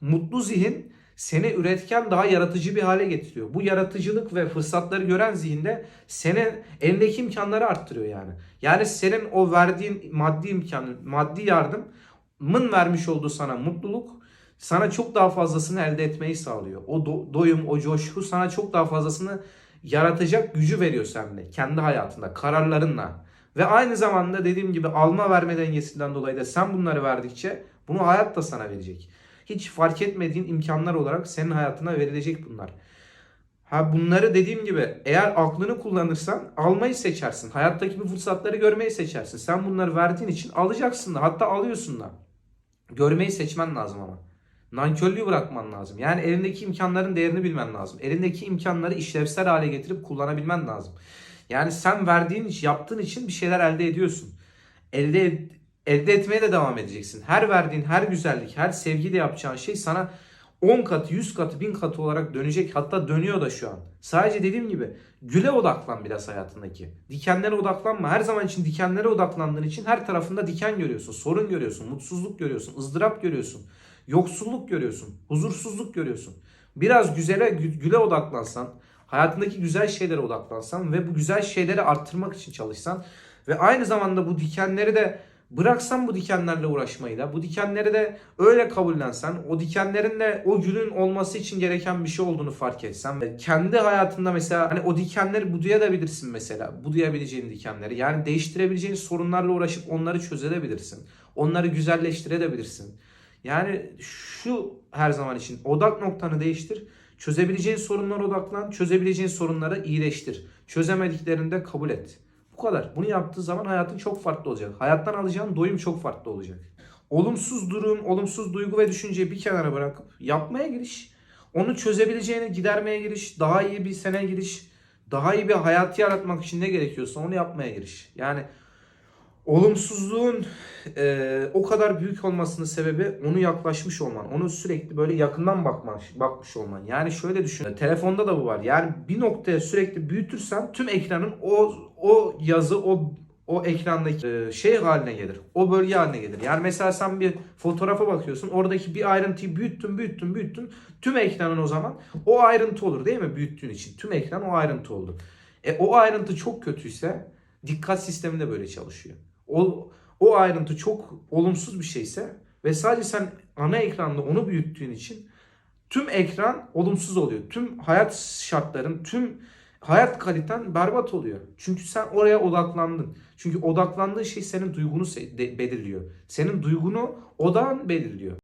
Mutlu zihin seni üretken daha yaratıcı bir hale getiriyor. Bu yaratıcılık ve fırsatları gören zihinde senin elindeki imkanları arttırıyor yani. Yani senin o verdiğin maddi imkan, maddi yardımın vermiş olduğu sana mutluluk sana çok daha fazlasını elde etmeyi sağlıyor. O do- doyum, o coşku sana çok daha fazlasını yaratacak gücü veriyor sende. Kendi hayatında, kararlarınla. Ve aynı zamanda dediğim gibi alma verme dengesinden dolayı da sen bunları verdikçe bunu hayat da sana verecek. Hiç fark etmediğin imkanlar olarak senin hayatına verilecek bunlar. Ha bunları dediğim gibi eğer aklını kullanırsan almayı seçersin. Hayattaki bu fırsatları görmeyi seçersin. Sen bunları verdiğin için alacaksın da hatta alıyorsun da. Görmeyi seçmen lazım ama. Nankörlüğü bırakman lazım. Yani elindeki imkanların değerini bilmen lazım. Elindeki imkanları işlevsel hale getirip kullanabilmen lazım. Yani sen verdiğin yaptığın için bir şeyler elde ediyorsun. Elde elde etmeye de devam edeceksin. Her verdiğin her güzellik, her sevgiyle yapacağın şey sana 10 katı, 100 katı, 1000 katı olarak dönecek. Hatta dönüyor da şu an. Sadece dediğim gibi güle odaklan biraz hayatındaki. Dikenlere odaklanma. Her zaman için dikenlere odaklandığın için her tarafında diken görüyorsun. Sorun görüyorsun, mutsuzluk görüyorsun, ızdırap görüyorsun. Yoksulluk görüyorsun, huzursuzluk görüyorsun. Biraz güzele, gü- güle odaklansan, hayatındaki güzel şeylere odaklansan ve bu güzel şeyleri arttırmak için çalışsan ve aynı zamanda bu dikenleri de bıraksan bu dikenlerle uğraşmayı da bu dikenleri de öyle kabullensen o dikenlerin de o gülün olması için gereken bir şey olduğunu fark etsen ve kendi hayatında mesela hani o dikenleri budayabilirsin mesela budayabileceğin dikenleri. Yani değiştirebileceğin sorunlarla uğraşıp onları çözebilirsin onları güzelleştirebilirsin. Yani şu her zaman için odak noktanı değiştir çözebileceğin sorunlara odaklan çözebileceğin sorunları iyileştir. Çözemediklerini de kabul et kadar. Bunu yaptığı zaman hayatın çok farklı olacak. Hayattan alacağın doyum çok farklı olacak. Olumsuz durum, olumsuz duygu ve düşünceyi bir kenara bırakıp yapmaya giriş. Onu çözebileceğini gidermeye giriş. Daha iyi bir sene giriş. Daha iyi bir hayatı yaratmak için ne gerekiyorsa onu yapmaya giriş. Yani olumsuzluğun e, o kadar büyük olmasının sebebi onu yaklaşmış olman. Onu sürekli böyle yakından bakmış, bakmış olman. Yani şöyle düşün. Telefonda da bu var. Yani bir noktaya sürekli büyütürsen tüm ekranın o o yazı o o ekrandaki e, şey haline gelir. O bölge haline gelir. Yani mesela sen bir fotoğrafa bakıyorsun. Oradaki bir ayrıntıyı büyüttün, büyüttün, büyüttün. Tüm ekranın o zaman o ayrıntı olur değil mi? Büyüttüğün için. Tüm ekran o ayrıntı oldu. E o ayrıntı çok kötüyse dikkat sistemi de böyle çalışıyor. O, o ayrıntı çok olumsuz bir şeyse ve sadece sen ana ekranda onu büyüttüğün için tüm ekran olumsuz oluyor. Tüm hayat şartların, tüm hayat kaliten berbat oluyor. Çünkü sen oraya odaklandın. Çünkü odaklandığın şey senin duygunu belirliyor. Senin duygunu odağın belirliyor.